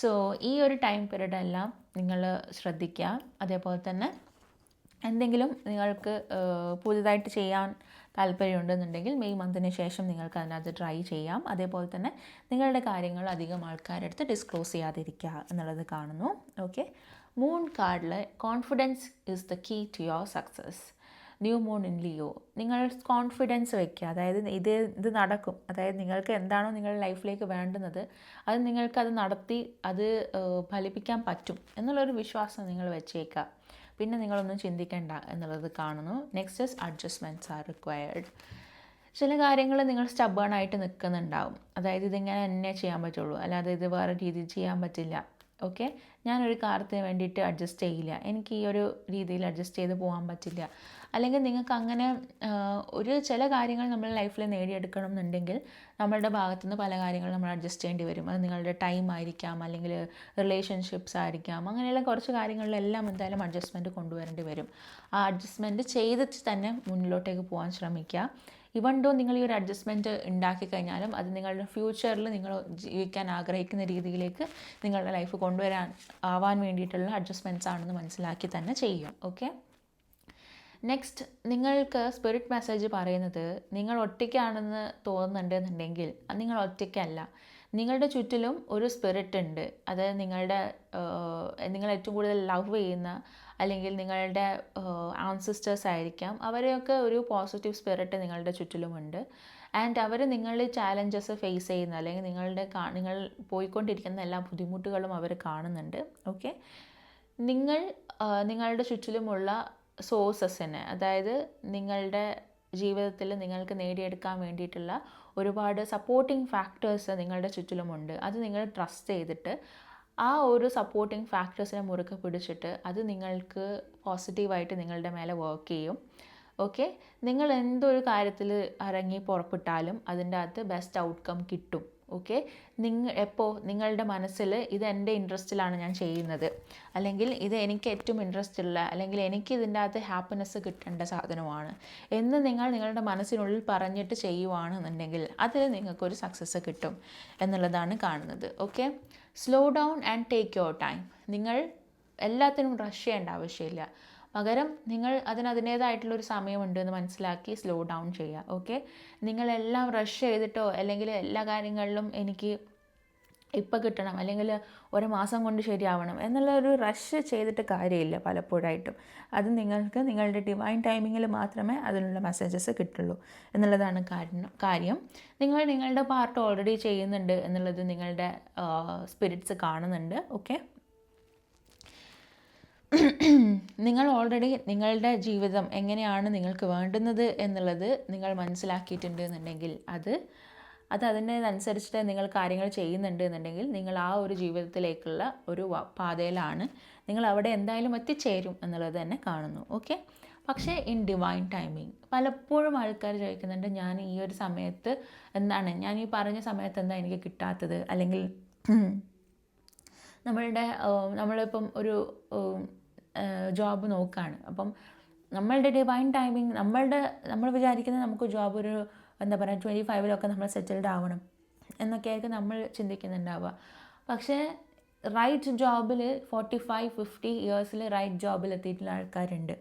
സോ ഈ ഒരു ടൈം പീരീഡ് എല്ലാം നിങ്ങൾ ശ്രദ്ധിക്കുക. അതേപോലെ തന്നെ എന്തെങ്കിലും നിങ്ങൾക്ക് പുതുതായിട്ട് ചെയ്യാൻ താല്പര്യമുണ്ടെന്നുണ്ടെങ്കിൽ മെയ് മന്തിന് ശേഷം നിങ്ങൾക്ക് അതിനകത്ത് ട്രൈ ചെയ്യാം. അതേപോലെ തന്നെ നിങ്ങളുടെ കാര്യങ്ങൾ അധികം ആൾക്കാരെടുത്ത് ഡിസ്ക്ലോസ് ചെയ്യാതിരിക്കുക എന്നുള്ളത് കാണുന്നു. ഓക്കെ മൂൺ കാർഡിൽ confidence is the key to your success new moon in Leo നിങ്ങൾ കോൺഫിഡൻസ് വെക്കുക. അതായത് ഇത് ഇത് നടക്കും. അതായത് നിങ്ങൾക്ക് എന്താണോ നിങ്ങളുടെ ലൈഫിലേക്ക് വേണ്ടുന്നത് അത് നിങ്ങൾക്കത് നടത്തി അത് ഫലിപ്പിക്കാൻ പറ്റും എന്നുള്ളൊരു വിശ്വാസം നിങ്ങൾ വെച്ചേക്കുക. പിന്നെ നിങ്ങളൊന്നും ചിന്തിക്കേണ്ട എന്നുള്ളത് കാണുന്നു. Next is adjustments are required ചില കാര്യങ്ങൾ നിങ്ങൾ സ്റ്റബേൺ ആയിട്ട് നിൽക്കുന്നുണ്ടാവും. അതായത് ഇതിങ്ങനെ തന്നെ ചെയ്യാൻ പറ്റുള്ളൂ. അല്ലാതെ ഇത് വേറെ രീതിയിൽ ചെയ്യാൻ പറ്റില്ല. ഓക്കെ? ഞാനൊരു കാര്യത്തിന് വേണ്ടിയിട്ട് അഡ്ജസ്റ്റ് ചെയ്യില്ല. എനിക്ക് ഈ ഒരു രീതിയിൽ അഡ്ജസ്റ്റ് ചെയ്ത് പോകാൻ പറ്റില്ല. അല്ലെങ്കിൽ നിങ്ങൾക്ക് അങ്ങനെ ഒരു ചില കാര്യങ്ങൾ നമ്മൾ ലൈഫിൽ നേടിയെടുക്കണം എന്നുണ്ടെങ്കിൽ നമ്മളുടെ ഭാഗത്തു നിന്ന് പല കാര്യങ്ങളും നമ്മൾ അഡ്ജസ്റ്റ് ചെയ്യേണ്ടി വരും. അത് നിങ്ങളുടെ ടൈം ആയിരിക്കാം അല്ലെങ്കിൽ റിലേഷൻഷിപ്സ് ആയിരിക്കാം അങ്ങനെയുള്ള കുറച്ച് കാര്യങ്ങളിലെല്ലാം എന്തായാലും അഡ്ജസ്റ്റ്മെന്റ് കൊണ്ടുവരേണ്ടി വരും. ആ അഡ്ജസ്റ്റ്മെന്റ് ചെയ്തിട്ട് തന്നെ മുന്നിലോട്ടേക്ക് പോകാൻ ശ്രമിക്കുക. ഇവൺ ഡോ നിങ്ങൾ ഈ ഒരു അഡ്ജസ്റ്റ്മെന്റ് ഉണ്ടാക്കി കഴിഞ്ഞാലും അത് നിങ്ങളുടെ ഫ്യൂച്ചറിൽ നിങ്ങൾ ജീവിക്കാൻ ആഗ്രഹിക്കുന്ന രീതിയിലേക്ക് നിങ്ങളുടെ ലൈഫ് കൊണ്ടുവരാൻ ആവാൻ വേണ്ടിയിട്ടുള്ള അഡ്ജസ്റ്റ്മെന്റ്സ് ആണെന്ന് മനസ്സിലാക്കി തന്നെ ചെയ്യും. ഓക്കെ നെക്സ്റ്റ് നിങ്ങൾക്ക് സ്പിരിറ്റ് മെസ്സേജ് പറയുന്നത് നിങ്ങൾ ഒറ്റയ്ക്കാണെന്ന് തോന്നുന്നുണ്ട് എന്നുണ്ടെങ്കിൽ നിങ്ങൾ ഒറ്റയ്ക്കല്ല. നിങ്ങളുടെ ചുറ്റിലും ഒരു സ്പിരിറ്റ് ഉണ്ട്. അത് നിങ്ങളുടെ നിങ്ങൾ ഏറ്റവും കൂടുതൽ ലവ് ചെയ്യുന്ന അല്ലെങ്കിൽ നിങ്ങളുടെ ആൻസിസ്റ്റേഴ്സ് ആയിരിക്കാം. അവരെയൊക്കെ ഒരു പോസിറ്റീവ് സ്പിരിറ്റ് നിങ്ങളുടെ ചുറ്റിലുമുണ്ട്. ആൻഡ് അവർ നിങ്ങളുടെ ചാലഞ്ചസ് ഫേസ് ചെയ്യുന്ന അല്ലെങ്കിൽ നിങ്ങളുടെ നിങ്ങൾ പോയിക്കൊണ്ടിരിക്കുന്ന എല്ലാ ബുദ്ധിമുട്ടുകളും അവർ കാണുന്നുണ്ട്. ഓക്കെ നിങ്ങൾ നിങ്ങളുടെ ചുറ്റിലുമുള്ള സോഴ്സസിനെ അതായത് നിങ്ങളുടെ ജീവിതത്തിൽ നിങ്ങൾക്ക് നേടിയെടുക്കാൻ വേണ്ടിയിട്ടുള്ള ഒരുപാട് സപ്പോർട്ടിംഗ് ഫാക്ടേഴ്സ് നിങ്ങളുടെ ചുറ്റിലുമുണ്ട്. അത് നിങ്ങൾ ട്രസ്റ്റ് ചെയ്തിട്ട് ആ ഒരു സപ്പോർട്ടിങ് ഫാക്ടേഴ്സിനെ മുറുക്കെ പിടിച്ചിട്ട് അത് നിങ്ങൾക്ക് പോസിറ്റീവായിട്ട് നിങ്ങളുടെ മേലെ വർക്ക് ചെയ്യും. ഓക്കെ നിങ്ങൾ എന്തൊരു കാര്യത്തിൽ ഇറങ്ങി പുറപ്പെട്ടാലും അതിന്റെ അകത്ത് ബെസ്റ്റ് ഔട്ട്കം കിട്ടും. ഓക്കെ നിങ്ങൾ എപ്പോൾ നിങ്ങളുടെ മനസ്സിൽ ഇത് എന്റെ ഇൻട്രസ്റ്റിലാണ് ഞാൻ ചെയ്യുന്നത്. അല്ലെങ്കിൽ ഇത് എനിക്ക് ഏറ്റവും ഇൻട്രസ്റ്റ് ഉള്ള അല്ലെങ്കിൽ എനിക്ക് ഇതിന്റെ അകത്ത് ഹാപ്പിനെസ് കിട്ടേണ്ട സാധനമാണ്. എന്ന് നിങ്ങൾ നിങ്ങളുടെ മനസ്സിനുള്ളിൽ പറഞ്ഞിട്ട് ചെയ്യുവാണെന്നുണ്ടെങ്കിൽ അതിൽ നിങ്ങൾക്കൊരു സക്സസ് കിട്ടും എന്നുള്ളതാണ് കാണുന്നത്. Okay slow down and take your time നിങ്ങൾ എല്ലാത്തിനും റഷ് ചെയ്യേണ്ട ആവശ്യമില്ല. പകരം നിങ്ങൾ അതിന് അതിന്റേതായിട്ടുള്ളൊരു സമയമുണ്ട് എന്ന് മനസ്സിലാക്കി സ്ലോ ഡൗൺ ചെയ്യുക. ഓക്കെ നിങ്ങളെല്ലാം റഷ് ചെയ്തിട്ടോ അല്ലെങ്കിൽ എല്ലാ കാര്യങ്ങളിലും എനിക്ക് ഇപ്പം കിട്ടണം അല്ലെങ്കിൽ ഒരു മാസം കൊണ്ട് ശരിയാവണം എന്നുള്ള ഒരു റഷ് ചെയ്തിട്ട് കാര്യമില്ല പലപ്പോഴായിട്ടും. അത് നിങ്ങൾക്ക് നിങ്ങളുടെ ഡിവൈൻ ടൈമിങ്ങിൽ മാത്രമേ അതിനുള്ള മെസ്സേജസ് കിട്ടുള്ളൂ എന്നുള്ളതാണ് കാരണം കാര്യം. നിങ്ങൾ നിങ്ങളുടെ പാർട്ട് ഓൾറെഡി ചെയ്യുന്നുണ്ട് എന്നുള്ളത് നിങ്ങളുടെ സ്പിരിറ്റ്സ് കാണുന്നുണ്ട് ഓക്കെ നിങ്ങൾ ഓൾറെഡി നിങ്ങളുടെ ജീവിതം എങ്ങനെയാണ് നിങ്ങൾക്ക് വേണ്ടുന്നത് എന്നുള്ളത് നിങ്ങൾ മനസ്സിലാക്കിയിട്ടുണ്ട് എന്നുണ്ടെങ്കിൽ അത് അത് അതിനനുസരിച്ചിട്ട് നിങ്ങൾ കാര്യങ്ങൾ ചെയ്യുന്നുണ്ട് എന്നുണ്ടെങ്കിൽ നിങ്ങൾ ആ ഒരു ജീവിതത്തിലേക്കുള്ള ഒരു പാതയിലാണ് നിങ്ങൾ അവിടെ എന്തായാലും എത്തിച്ചേരും എന്നുള്ളത് തന്നെ കാണുന്നു. ഓക്കെ പക്ഷേ ഇൻ ഡിവൈൻ ടൈമിങ് പലപ്പോഴും ആൾക്കാർ ചോദിക്കുന്നുണ്ട് ഞാൻ ഈ ഒരു സമയത്ത് എന്താണ്? ഞാൻ ഈ പറഞ്ഞ സമയത്ത് എന്താ എനിക്ക് കിട്ടാത്തത്? അല്ലെങ്കിൽ നമ്മളുടെ നമ്മളിപ്പം ഒരു ജോബ് നോക്കുകയാണ് അപ്പം നമ്മളുടെ ഡിവൈൻ ടൈമിങ് നമ്മളുടെ നമ്മൾ വിചാരിക്കുന്നത് നമുക്ക് ജോബ് ഒരു എന്താ പറയുക ട്വന്റി ഫൈവിലൊക്കെ നമ്മൾ സെറ്റിൽഡ് ആവണം എന്നൊക്കെ ആയിരിക്കും നമ്മൾ ചിന്തിക്കുന്നുണ്ടാവുക. പക്ഷേ റൈറ്റ് ജോബിൽ ഫോർട്ടി ഫൈവ് ഫിഫ്റ്റി ഇയേഴ്സിൽ റൈറ്റ് ജോബിൽ എത്തിയിട്ടുള്ള ആൾക്കാരുണ്ട്.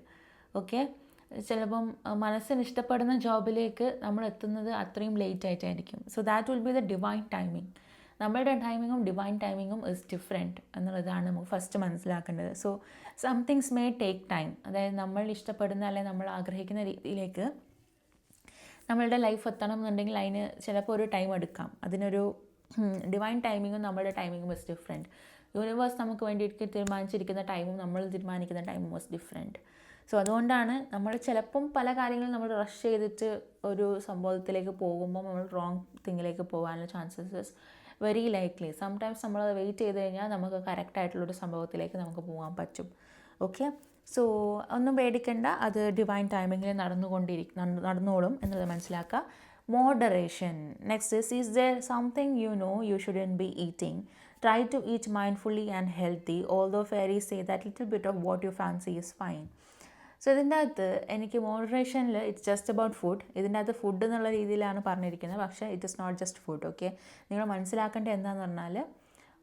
ഓക്കെ ചിലപ്പം മനസ്സിന് ഇഷ്ടപ്പെടുന്ന ജോബിലേക്ക് നമ്മൾ എത്തുന്നത് അത്രയും ലേറ്റ് ആയിട്ടായിരിക്കും. So that will be the divine timing നമ്മളുടെ ടൈമിങ്ങും ഡിവൈൻ ടൈമിങ്ങും ഇസ് ഡിഫറെന്റ് എന്നുള്ളതാണ് നമുക്ക് ഫസ്റ്റ് മനസ്സിലാക്കേണ്ടത്. So somethings may take time അതായത് നമ്മൾ ഇഷ്ടപ്പെടുന്ന അല്ലെങ്കിൽ നമ്മൾ ആഗ്രഹിക്കുന്ന രീതിയിലേക്ക് നമ്മളുടെ ലൈഫ് എത്തണം എന്നുണ്ടെങ്കിൽ അതിന് ചിലപ്പോൾ ഒരു ടൈം എടുക്കാം. അതിനൊരു ഡിവൈൻ ടൈമിങ്ങും നമ്മളുടെ ടൈമിങ്ങും മസ്റ്റ് ഡിഫറെന്റ് യൂണിവേഴ്സ് നമുക്ക് വേണ്ടിയിട്ട് തീരുമാനിച്ചിരിക്കുന്ന ടൈമും നമ്മൾ തീരുമാനിക്കുന്ന ടൈമും വാസ് ഡിഫറെന്റ് സോ അതുകൊണ്ടാണ് നമ്മൾ ചിലപ്പം പല കാര്യങ്ങളും നമ്മൾ റഷ് ചെയ്തിട്ട് ഒരു സംഭവത്തിലേക്ക് പോകുമ്പോൾ നമ്മൾ റോങ് തിങ്ങിലേക്ക് പോകാനുള്ള ചാൻസസ് വെരി ലൈക്ക്ലി സംടൈംസ് നമ്മൾ വെയിറ്റ് ചെയ്ത് കഴിഞ്ഞാൽ നമുക്ക് കറക്റ്റായിട്ടുള്ളൊരു സംഭവത്തിലേക്ക് നമുക്ക് പോകാൻ പറ്റും. ഓക്കെ സോ ഒന്നും പേടിക്കണ്ട. അത് ഡിവൈൻ ടൈമിങ്ങിൽ നടന്നുകൊണ്ടിരിക്കും നടന്നോളും എന്നുള്ളത് മനസ്സിലാക്കുക moderation next is is there something you know you shouldn't be eating try to eat mindfully and healthy although fairy say that little bit of what you fancy is fine so ഇതിന്റെ അകത്ത് എനിക്ക് മോഡറേഷനിൽ it's just about food ഇതിന്റെ അകത്ത് food എന്നുള്ള രീതിയിലാണ് പറഞ്ഞിരിക്കുന്നത്. പക്ഷേ it is not just food okay നിങ്ങൾ മനസ്സിലാക്കേണ്ടത് എന്താണെന്ന് പറഞ്ഞാൽ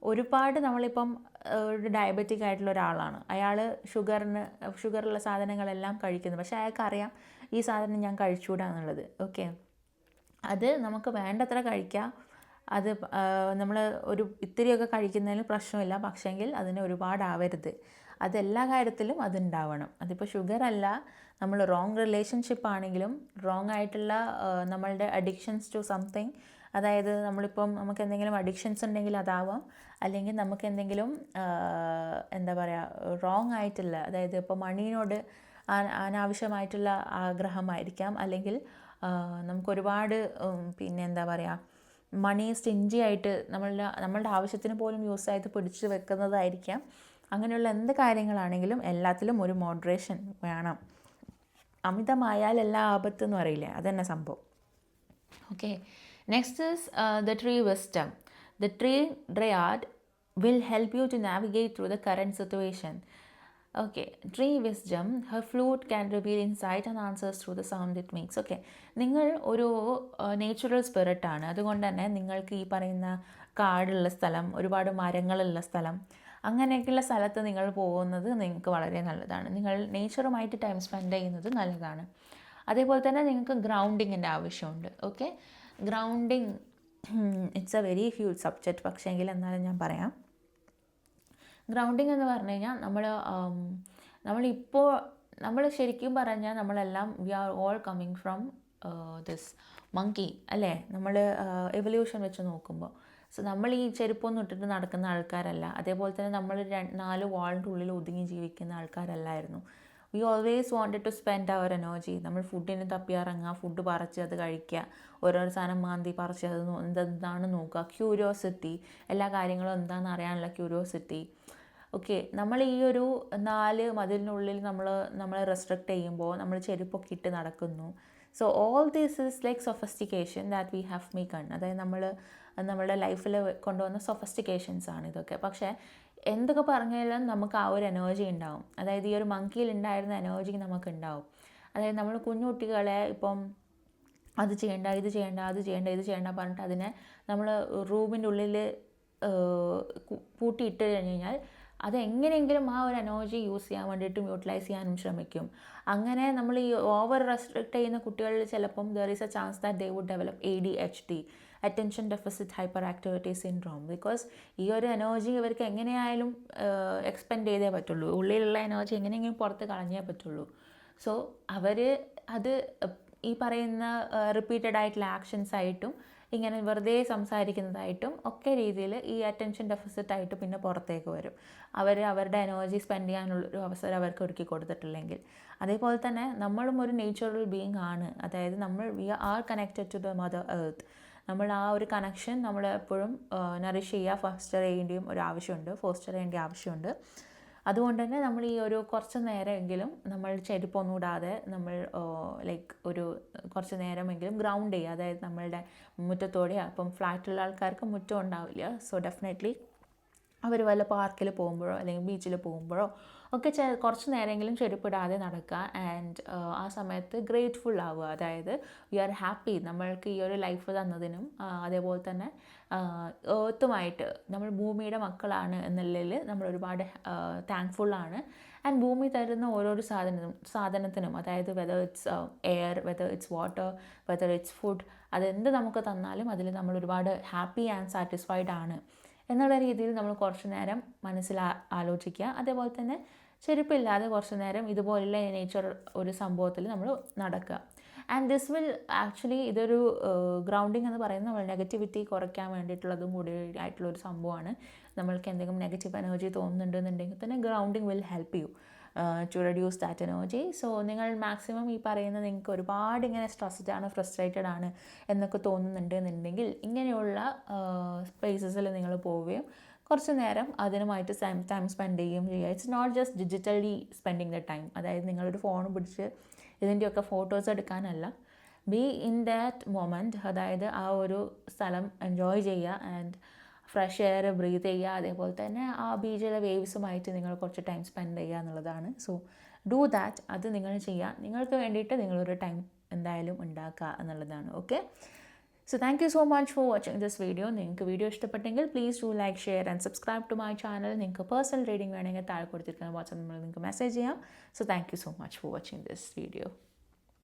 ഒരുപാട് നമ്മളിപ്പം ഒരു ഡയബറ്റിക് ആയിട്ടുള്ള ഒരാളാണ്. അയാൾ ഷുഗറിന് ഷുഗറുള്ള സാധനങ്ങളെല്ലാം കഴിക്കുന്നു. പക്ഷേ അയാൾക്കറിയാം ഈ സാധനം ഞാൻ കഴിച്ചുകൂടാ എന്നുള്ളത് ഓക്കെ. അത് നമുക്ക് വേണ്ടത്ര കഴിക്കാം. അത് നമ്മൾ ഒരു ഇത്തിരിയൊക്കെ കഴിക്കുന്നതിൽ പ്രശ്നമില്ല. പക്ഷേങ്കിൽ അതിന് ഒരുപാടാവരുത്. അതെല്ലാ കാര്യത്തിലും അതുണ്ടാവണം. അതിപ്പോൾ ഷുഗർ അല്ല നമ്മൾ റോങ് റിലേഷൻഷിപ്പ് ആണെങ്കിലും റോങ് ആയിട്ടുള്ള നമ്മളുടെ അഡിക്ഷൻസ് ടു സംതിങ് അതായത് നമ്മളിപ്പം നമുക്ക് എന്തെങ്കിലും അഡിക്ഷൻസ് ഉണ്ടെങ്കിൽ അതാവാം. അല്ലെങ്കിൽ നമുക്ക് എന്തെങ്കിലും എന്താ പറയുക റോങ് ആയിട്ടുള്ള അതായത് ഇപ്പോൾ മണിയോട് അനാവശ്യമായിട്ടുള്ള ആഗ്രഹമായിരിക്കാം. അല്ലെങ്കിൽ നമുക്കൊരുപാട് പിന്നെ എന്താ പറയുക മണി സ്റ്റിഞ്ചി ആയിട്ട് നമ്മളുടെ നമ്മളുടെ ആവശ്യത്തിന് പോലും യൂസ് ആയത് പിടിച്ചു വെക്കുന്നതായിരിക്കാം. അങ്ങനെയുള്ള എന്ത് കാര്യങ്ങളാണെങ്കിലും എല്ലാത്തിലും ഒരു മോഡറേഷൻ വേണം. അമിതമായാൽ എല്ലാ ആപത്തെന്ന് പറയില്ലേ? അതന്നെ സംഭവം. Okay next is the tree wisdom the tree dryad will help you to navigate through the current situation okay tree wisdom her flute can reveal insight and answers through the sound it makes okay നിങ്ങൾ ഒരു natural സ്പിരിറ്റാണ് അതുകൊണ്ട് തന്നെ നിങ്ങൾക്ക് ഈ പറയുന്ന കാടുള്ള സ്ഥലം ഒരുപാട് മരങ്ങളുള്ള സ്ഥലം അങ്ങനെയൊക്കെയുള്ള സ്ഥലത്ത് നിങ്ങൾ പോകുന്നത് നിങ്ങൾക്ക് വളരെ നല്ലതാണ്. നിങ്ങൾ നേച്ചറുമായിട്ട് ടൈം സ്പെൻഡ് ചെയ്യുന്നത് നല്ലതാണ്. അതേപോലെ തന്നെ നിങ്ങൾക്ക് ഗ്രൗണ്ടിങ്ങിന്റെ ആവശ്യമുണ്ട്. Okay grounding it's a very huge subject പക്ഷേ പക്ഷേങ്കിൽ എന്നാലും ഞാൻ പറയാം. ഗ്രൗണ്ടിങ് എന്ന് പറഞ്ഞു കഴിഞ്ഞാൽ നമ്മൾ നമ്മളിപ്പോൾ നമ്മൾ ശരിക്കും പറഞ്ഞാൽ നമ്മളെല്ലാം we are all coming from this monkey അല്ലേ? നമ്മൾ എവല്യൂഷൻ വെച്ച് നോക്കുമ്പോൾ. സോ നമ്മൾ ഈ ചെരുപ്പൊന്നും ഇട്ടിട്ട് നടക്കുന്ന ആൾക്കാരല്ല. അതേപോലെ തന്നെ നമ്മൾ നാല് വാളിന്റെ ഉള്ളിൽ ഒതുങ്ങി ജീവിക്കുന്ന ആൾക്കാരല്ലായിരുന്നു. We always wanted to spend our energy നമ്മൾ ഫുഡിന് തപ്പിയിറങ്ങുക ഫുഡ് പറിച്ച് അത് കഴിക്കുക ഓരോരോ സാധനം മാന്തി പറിച്ച് അത് എന്തെന്താണ് നോക്കുക. ക്യൂരിയോസിറ്റി എല്ലാ കാര്യങ്ങളും എന്താണെന്ന് അറിയാനുള്ള ക്യൂരിയോസിറ്റി ഓക്കെ നമ്മൾ ഈ ഒരു നാല് മതിലിനുള്ളിൽ നമ്മൾ നമ്മളെ റെസ്ട്രിക്റ്റ് ചെയ്യുമ്പോൾ നമ്മൾ ചെരുപ്പൊക്കെ ഇട്ട് നടക്കുന്നു. So all these is like sophistication that we have me con അതായത് നമ്മൾ നമ്മളുടെ ലൈഫിൽ കൊണ്ടുവന്ന സൊഫസ്റ്റിക്കേഷൻസ് ആണ് ഇതൊക്കെ. പക്ഷേ എന്തൊക്കെ പറഞ്ഞാലും നമുക്ക് ആ ഒരു എനർജി ഉണ്ടാവും. അതായത് ഈ ഒരു മങ്കിയിൽ ഉണ്ടായിരുന്ന എനർജി നമുക്ക് ഉണ്ടാവും അതായത് നമ്മൾ കുഞ്ഞു കുട്ടികളെ ഇപ്പം അത് ചെയ്യണ്ട ഇത് ചെയ്യണ്ട അത് ചെയ്യണ്ട ഇത് ചെയ്യണ്ട പറഞ്ഞിട്ട് അതിനെ നമ്മൾ റൂമിന്റെ ഉള്ളിൽ പൂട്ടിയിട്ട് കഴിഞ്ഞ് കഴിഞ്ഞാൽ അത് എങ്ങനെയെങ്കിലും ആ ഒരു എനർജി യൂസ് ചെയ്യാൻ വേണ്ടിയിട്ടും യൂട്ടിലൈസ് ചെയ്യാനും ശ്രമിക്കും. അങ്ങനെ നമ്മൾ ഈ ഓവർ റെസ്ട്രിക്ട് ചെയ്യുന്ന കുട്ടികളിൽ ചിലപ്പം there is a chance that they would develop A D H D attention deficit hyperactivity syndrome because ഈ ഒരു എനർജി ഇവർക്ക് എങ്ങനെയായാലും എക്സ്പെൻഡ് ചെയ്തേ പറ്റുള്ളൂ. ഉള്ളിലുള്ള എനർജി എങ്ങനെയെങ്കിലും പുറത്ത് കളഞ്ഞേ പറ്റുള്ളൂ. സോ അവർ അത് ഈ പറയുന്ന റിപ്പീറ്റഡ് ആയിട്ടുള്ള ആക്ഷൻസ് ആയിട്ടും ഇങ്ങനെ വെറുതെ സംസാരിക്കുന്നതായിട്ടും ഒക്കെ രീതിയിൽ ഈ അറ്റൻഷൻ ഡെഫിസിറ്റ് ആയിട്ട് പിന്നെ പുറത്തേക്ക് വരും. അവർ അവരുടെ എനർജി സ്പെൻഡ് ചെയ്യാനുള്ള ഒരു അവസരം അവർക്ക് ഒരുക്കി കൊടുത്തിട്ടില്ലെങ്കിൽ. അതേപോലെ തന്നെ നമ്മളും ഒരു നേച്ചുറൽ ബീങ് ആണ്. അതായത് നമ്മൾ we are connected to the mother earth നമ്മൾ ആ ഒരു കണക്ഷൻ നമ്മൾ എപ്പോഴും നറിഷ് ചെയ്യുക ഫോസ്റ്റർ ചെയ്യേണ്ടിയും ഒരു ആവശ്യമുണ്ട് ഫോസ്റ്റർ ചെയ്യേണ്ട ആവശ്യമുണ്ട്. അതുകൊണ്ട് തന്നെ നമ്മൾ ഈ ഒരു കുറച്ച് നേരമെങ്കിലും നമ്മൾ ചെരുപ്പൊന്നും ഇടാതെ നമ്മൾ ലൈക്ക് ഒരു കുറച്ച് നേരമെങ്കിലും ഗ്രൗണ്ട് ചെയ്യുക. അതായത് നമ്മളുടെ മുറ്റത്തോടെയാണ് അപ്പം ഫ്ലാറ്റുള്ള ആൾക്കാർക്ക് മുറ്റം ഉണ്ടാവില്ല. സോ ഡെഫിനറ്റ്ലി അവർ വല്ല പാർക്കിൽ പോകുമ്പോഴോ അല്ലെങ്കിൽ ബീച്ചിൽ പോകുമ്പോഴോ ഒക്കെ ചെ കുറച്ച് നേരമെങ്കിലും ചെരുപ്പിടാതെ നടക്കുക. ആൻഡ് ആ സമയത്ത് ഗ്രേറ്റ്ഫുൾ ആവുക. അതായത് വി ആർ ഹാപ്പി നമ്മൾക്ക് ഈ ഒരു ലൈഫ് തന്നതിനും അതേപോലെ തന്നെ ഏർത്തുമായിട്ട് നമ്മൾ ഭൂമിയുടെ മക്കളാണ് എന്നുള്ളതിൽ നമ്മൾ ഒരുപാട് താങ്ക്ഫുള്ളാണ് ആൻഡ് ഭൂമി തരുന്ന ഓരോരോ സാധനത്തിനും സാധനത്തിനും അതായത് whether it's air whether it's water whether it's food അതെന്ത് നമുക്ക് തന്നാലും അതിൽ നമ്മൾ ഒരുപാട് ഹാപ്പി ആൻഡ് സാറ്റിസ്ഫൈഡ് ആണ്. എന്നുള്ള രീതിയിൽ നമ്മൾ കുറച്ച് നേരം മനസ്സിൽ ആലോചിക്കുക. അതേപോലെ തന്നെ ചെരുപ്പില്ലാതെ കുറച്ച് നേരം ഇതുപോലുള്ള നേച്ചർ ഒരു സംഭവത്തിൽ നമ്മൾ നടക്കുക. ആൻഡ് ദിസ് വിൽ ആക്ച്വലി ഇതൊരു ഗ്രൗണ്ടിങ് എന്ന് പറയുന്നത് നമ്മൾ നെഗറ്റിവിറ്റി കുറയ്ക്കാൻ വേണ്ടിയിട്ടുള്ളതും കൂടി ആയിട്ടുള്ള ഒരു സംഭവമാണ്. നമ്മൾക്ക് എന്തെങ്കിലും നെഗറ്റീവ് എനർജി തോന്നുന്നുണ്ടെന്നുണ്ടെങ്കിൽ തന്നെ grounding will help you to reduce that energy so നിങ്ങൾ മാക്സിമം ഈ പറയുന്ന നിങ്ങൾക്ക് ഒരുപാട് ഇങ്ങനെ സ്ട്രെസ്ഡ് ആണ് ഫ്രസ്ട്രേറ്റഡ് ആണ് എന്നൊക്കെ തോന്നുന്നുണ്ട് എന്നുണ്ടെങ്കിൽ ഇങ്ങനെയുള്ള സ്പേസസിൽ നിങ്ങൾ പോവുകയും കുറച്ച് നേരം അതിനുമായിട്ട് ടൈം സ്പെൻഡ് ചെയ്യുകയും ചെയ്യുക. It's not just digitally spending the time അതായത് നിങ്ങളൊരു ഫോൺ പിടിച്ച് ഇതിന്റെയൊക്കെ ഫോട്ടോസ് എടുക്കാനല്ല. ബി ഇൻ ദാറ്റ് മൊമെന്റ് അതായത് ആ ഒരു സ്ഥലം എൻജോയ് ചെയ്യുക ആൻഡ് ഫ്രഷ് എയർ ബ്രീത്ത് ചെയ്യുക അതേപോലെ തന്നെ ആ ബീച്ചിലെ വേവ്സുമായിട്ട് നിങ്ങൾ കുറച്ച് ടൈം സ്പെൻഡ് ചെയ്യുക എന്നുള്ളതാണ്. സോ ഡു ദാറ്റ് അത് നിങ്ങൾ ചെയ്യുക. നിങ്ങൾക്ക് വേണ്ടിയിട്ട് നിങ്ങളൊരു ടൈം എന്തായാലും ഉണ്ടാക്കുക എന്നുള്ളതാണ്. Okay so thank you so much for watching this video നിങ്ങൾക്ക് വീഡിയോ ഇഷ്ടപ്പെട്ടെങ്കിൽ please do like share and subscribe to my channel നിങ്ങൾക്ക് പേഴ്സണൽ റീഡിംഗ് വേണമെങ്കിൽ താഴെ കൊടുത്തിരിക്കുന്ന വാട്സപ്പ് നമ്പറിൽ നിങ്ങൾക്ക് മെസ്സേജ് ചെയ്യാം. So thank you so much for watching this video